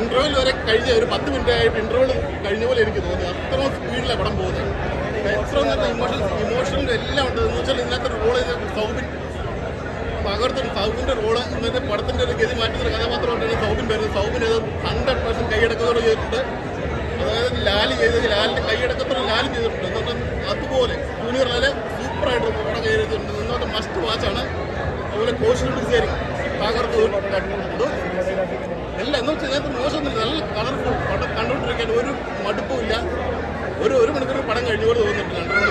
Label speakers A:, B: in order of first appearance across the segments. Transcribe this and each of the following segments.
A: Interval വരെ കഴിഞ്ഞ ഒരു പത്ത് മിനിറ്റ് ആയിട്ട് ഇന്റർവെൽ കഴിഞ്ഞ പോലെ എനിക്ക് തോന്നി. അത്രയും സ്പീഡിലാണ് പടം പോകുന്നത് എത്ര ഇമോഷൻ ഇമോഷണൽ എല്ലാം ഉണ്ട്. എന്ന് വെച്ചാൽ ഇതിനകത്ത് റോൾ സൗബിൻ. പകർത്തും. സൗബിന്റെ റോൾ ഇന്നത്തെ പടത്തിന്റെ ഒരു ഗതി മാറ്റുന്ന കഥാപാത്രമായിട്ടാണ് സൗബിൻ വരുന്നത്. സൗബിൻ അത് ഹൺഡ്രഡ് പെർസെന്റ് കൈയടക്കത്തോട് ചെയ്തിട്ടുണ്ട്. അതായത് ലാലി ചെയ്തത് ലാലിന്റെ കൈയടക്കത്തോട് ലാലി ചെയ്തിട്ടുണ്ട്. എന്നിട്ട് അതുപോലെ ജൂനിയറിലെ സൂപ്പറായിട്ട് പടം കൈയെടുത്തിട്ടുണ്ട് നിന്നോട്ട് മസ്റ്റ് വാച്ചാണ് അതുപോലെ കോസ്റ്റ്യൂം ഡിസൈനിങ് തകർത്ത് ഇതും എല്ലാം എന്ന് വെച്ചാൽ ഇതിനകത്ത് മോശമൊന്നുമില്ല നല്ല കളർഫുൾ പടം കണ്ടുകൊണ്ടിരിക്കാൻ ഒരു മടുപ്പുമില്ല ഒരു ഒരു മണിക്കൂർ പടം കഴിഞ്ഞു പോലെ തോന്നുന്നുണ്ട്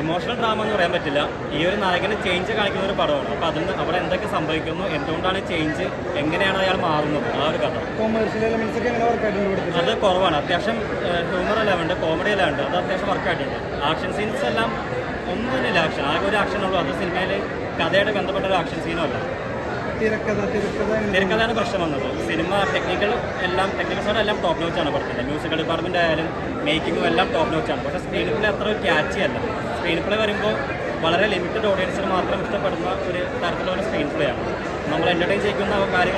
B: ഇമോഷണൽ ഡ്രാമ എന്ന് പറയാൻ പറ്റില്ല. ഈ ഒരു നായകനെ ചേഞ്ച് കാണിക്കുന്ന ഒരു പടമാണ്. അപ്പോൾ അതിന് അവിടെ എന്തൊക്കെ സംഭവിക്കുന്നു? എന്തുകൊണ്ടാണ് ചേഞ്ച് എങ്ങനെയാണ് അയാൾ മാറുന്നത്? ആ ഒരു കഥ. അത് കുറവാണ്. അത്യാവശ്യം ഹ്യൂമർ എല്ലാം ഉണ്ട് കോമഡി എല്ലാം ഉണ്ട് അത് അത്യാവശ്യം വർക്കായിട്ടുണ്ട് ആക്ഷൻ സീൻസ് എല്ലാം ഒന്നുമില്ല ആക്ഷൻ ആകെ ഒരു ആക്ഷൻ ഉള്ളൂ. അത് സിനിമയിൽ കഥയായിട്ട് ബന്ധപ്പെട്ട ഒരു ആക്ഷൻ സീനും അല്ല? തിരക്കഥയാണ് പ്രശ്നം വന്നത്. സിനിമ ടെക്നിക്കൽ എല്ലാം ടെക്നിക്കൽ സൈഡ് എല്ലാം ടോപ്പ് നോച്ചാണ് പറഞ്ഞത് മ്യൂസിക്കൽ ഡിപ്പാർട്ട്മെന്റ് ആയാലും മേക്കിങ്ങും എല്ലാം ടോപ്പ് നോച്ചാണ് പക്ഷേ സ്ക്രീൻ പ്ലേ അത്ര ക്യാച്ചി അല്ല. സ്ക്രീൻ പ്ലേ വരുമ്പോൾ വളരെ ലിമിറ്റഡ് ഓഡിയൻസിന് മാത്രം ഇഷ്ടപ്പെടുന്ന ഒരു തരത്തിലുള്ള സ്ക്രീൻ പ്ലേ ആണ്. നമ്മൾ എന്റർടൈൻ ചെയ്യിക്കുന്ന കാര്യങ്ങൾ